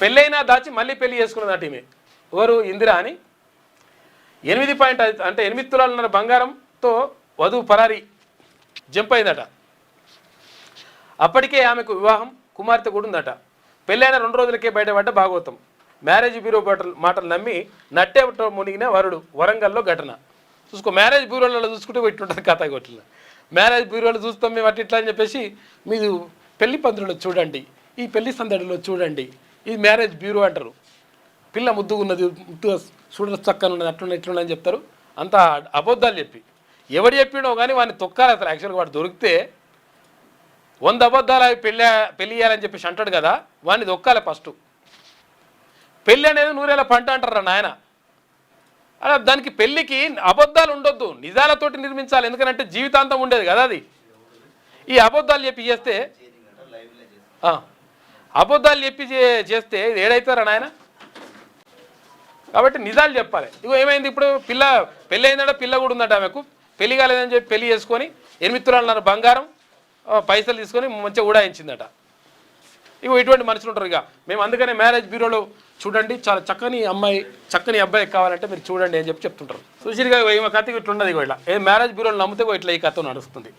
పెళ్ళైనా దాచి మళ్ళీ పెళ్ళి చేసుకున్నది ఈమె ఎవరు? ఇందిరా అని. ఎనిమిది పాయింట్ ఐదు అంటే ఎనిమిది తులాలున్న బంగారంతో వధువు పరారి జంప్ అయిందట. అప్పటికే ఆమెకు వివాహం కుమార్తె కూడా ఉందట. పెళ్ళైన రెండు రోజులకే బయటపడ్డ భాగవతం. మ్యారేజ్ బ్యూరో మాటలు మాటలు నమ్మి నట్టే మునిగిన వరుడు వరంగల్లో ఘటన. చూసుకో మ్యారేజ్ బ్యూరోలలో చూసుకుంటే ఇట్లుంటుంది కథ కొట్టిన. మ్యారేజ్ బ్యూరోలో చూస్తాం మేము అట్లా ఇట్లా అని చెప్పేసి మీరు పెళ్ళి పందిరిలో చూడండి. ఈ పెళ్ళి సందడిలో చూడండి. ఇది మ్యారేజ్ బ్యూరో అంటారు. పిల్ల ముద్దుగున్నది ముద్దుగా చూడ చక్కని ఉన్నది అట్లున్నది ఇట్లున్నది అని చెప్తారు. అంత అబద్ధాలు చెప్పి. ఎవడు చెప్పినో కానీ వాడిని తొక్కాలి అసలు. యాక్చువల్గా వాడు దొరికితే వంద అబద్ధాలు అవి పెళ్ళి పెళ్ళి చేయాలని చెప్పేసి అంటాడు కదా వాడిని దొక్కాలి ఫస్ట్. పెళ్ళి అనేది నూరేళ్ళ పంట అంటారా నాయన? అలా దానికి పెళ్ళికి అబద్ధాలు ఉండొద్దు. నిజాలతోటి నిర్మించాలి. ఎందుకంటే జీవితాంతం ఉండేది కదా అది. ఈ అబద్ధాలు చెప్పి చేస్తే అబద్ధాలు చెప్పి చేస్తే ఇది ఏడైతారా నాయన? కాబట్టి నిజాలు చెప్పాలి. ఇగో ఏమైంది ఇప్పుడు? పిల్ల పెళ్ళి అయిందట పిల్ల కూడా ఉందట ఆమెకు. పెళ్ళి కాలేదని చెప్పి పెళ్ళి చేసుకొని ఎనిమిది తులాలన్నర బంగారం పైసలు తీసుకొని మంచిగా ఉడాయించిందట ఇగో ఇటువంటి మనుషులు ఉంటారు ఇక. మేము అందుకనే మ్యారేజ్ బ్యూరోలో చూడండి చాలా చక్కని అమ్మాయి చక్కని అబ్బాయి కావాలంటే మీరు చూడండి అని చెప్పి చెప్తుంటారు. సుశీల్గా ఈమె కథ ఇట్లున్నది ఇగో ఇట్లా. ఏ మ్యారేజ్ బ్యూరోలు నమ్మితే ఇట్లా ఈ కథ నడుస్తుంది.